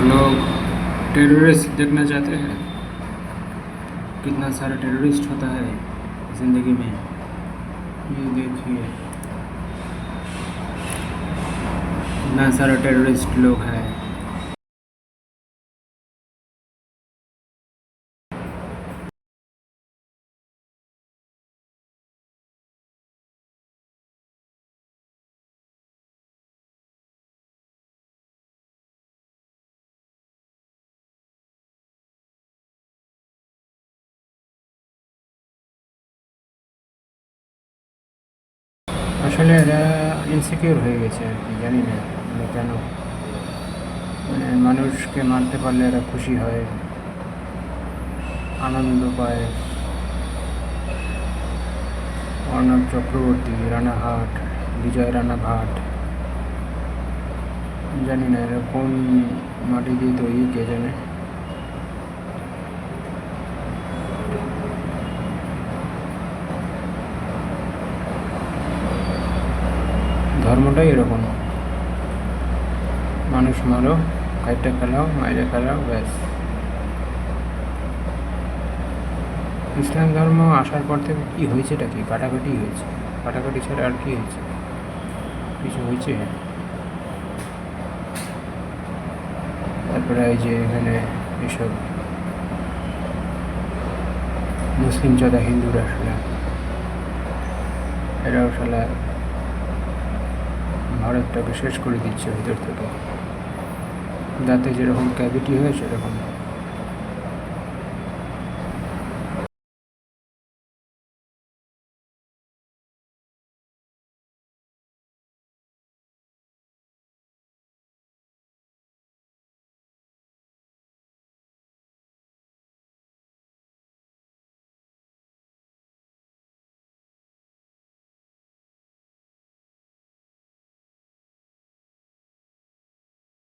लोग टेररिस्ट देखना चाहते हैं। कितना सारा टेररिस्ट होता है ज़िंदगी में। ये देखिए। कितना सारा टेररिस्ट लोग हैं। আসলে এরা ইনসিকিউর হয়ে গেছে আর কি, জানি না কেন। মানে মানুষকে মারতে পারলে এরা খুশি হয়, আনন্দ পায়। অর্ণব চক্রবর্তী রানাঘাট বিজয় রানাঘাট জানি না এরা কোন মাটি দিয়ে তৈরি, কে জানে। ধর্মটাই এরকম। মানুষ মারো কাইটটা খেলাও, মাইরে খেলাও, ব্যাস। ইসলাম ধর্ম আসার পর থেকে কী হয়েছে এটা কি? কাটাকাটি হয়েছে। কাটাকাটি ছাড়া আর কি হয়েছে? কিছু হয়েছে? তারপরে এই যে এখানে এসব মুসলিম চাঁদা হিন্দুরা আসলে এরাও সালা ভারতটাকে শেষ করে দিচ্ছে ভিতর থেকে। দাঁতে যেরকম ক্যাভিটি হয়েছে সেরকম